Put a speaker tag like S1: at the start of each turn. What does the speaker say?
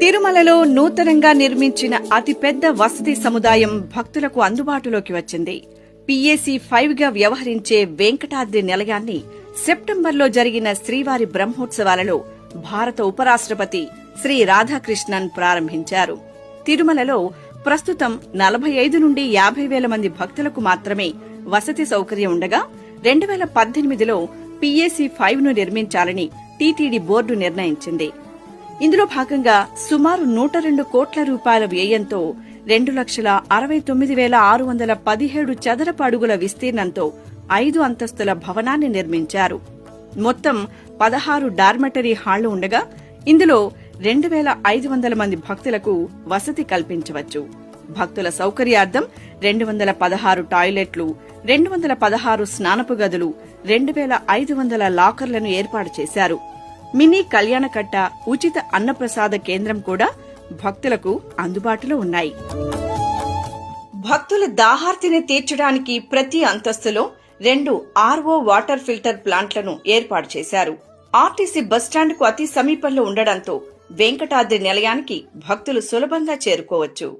S1: తిరుమలలో నూతనంగా నిర్మించిన అతిపెద్ద వసతి సముదాయం భక్తులకు అందుబాటులోకి వచ్చింది. పిఏసి ఫైవ్గా వ్యవహరించే వెంకటాద్రి నిలయాన్ని సెప్టెంబర్లో జరిగిన శ్రీవారి బ్రహ్మోత్సవాలలో భారత ఉపరాష్ట్రపతి శ్రీ రాధాకృష్ణన్ ప్రారంభించారు. తిరుమలలో ప్రస్తుతం నలభై ఐదు నుండి యాభై వేల మంది భక్తులకు మాత్రమే వసతి సౌకర్యం ఉండగా రెండు వేల పద్దెనిమిదిలో పిఏసి ఫైవ్ను నిర్మించాలని టీటీడీ బోర్డు నిర్ణయించింది. ఇందులో భాగంగా సుమారు నూట రెండు కోట్ల రూపాయల వ్యయంతో రెండు లక్షల అరవై తొమ్మిది వేల ఆరు వందల పదిహేడు చదరపు అడుగుల విస్తీర్ణంతో ఐదు అంతస్తుల భవనాన్ని నిర్మించారు. మొత్తం పదహారు డార్మెటరీ హాళ్ళు ఉండగా ఇందులో రెండు వేల ఐదు వందల మంది భక్తులకు వసతి కల్పించవచ్చు. భక్తుల సౌకర్యార్థం రెండు వందల పదహారు టాయిలెట్లు రెండు వందల పదహారు స్నానపు గదులు రెండు వేల ఐదు వందల లాకర్లను ఏర్పాటు చేశారు. మినీ కళ్యాణకట్ట ఉచిత అన్నప్రసాద కేంద్రం కూడా భక్తులకు అందుబాటులో ఉన్నాయి. భక్తుల దాహార్తిని తీర్చడానికి ప్రతి అంతస్తులో రెండు ఆర్ఓ వాటర్ ఫిల్టర్ ప్లాంట్లను ఏర్పాటు చేశారు. ఆర్టీసీ బస్టాండ్కు అతి సమీపంలో ఉండడంతో వెంకటాద్రి నిలయానికి భక్తులు సులభంగా చేరుకోవచ్చు.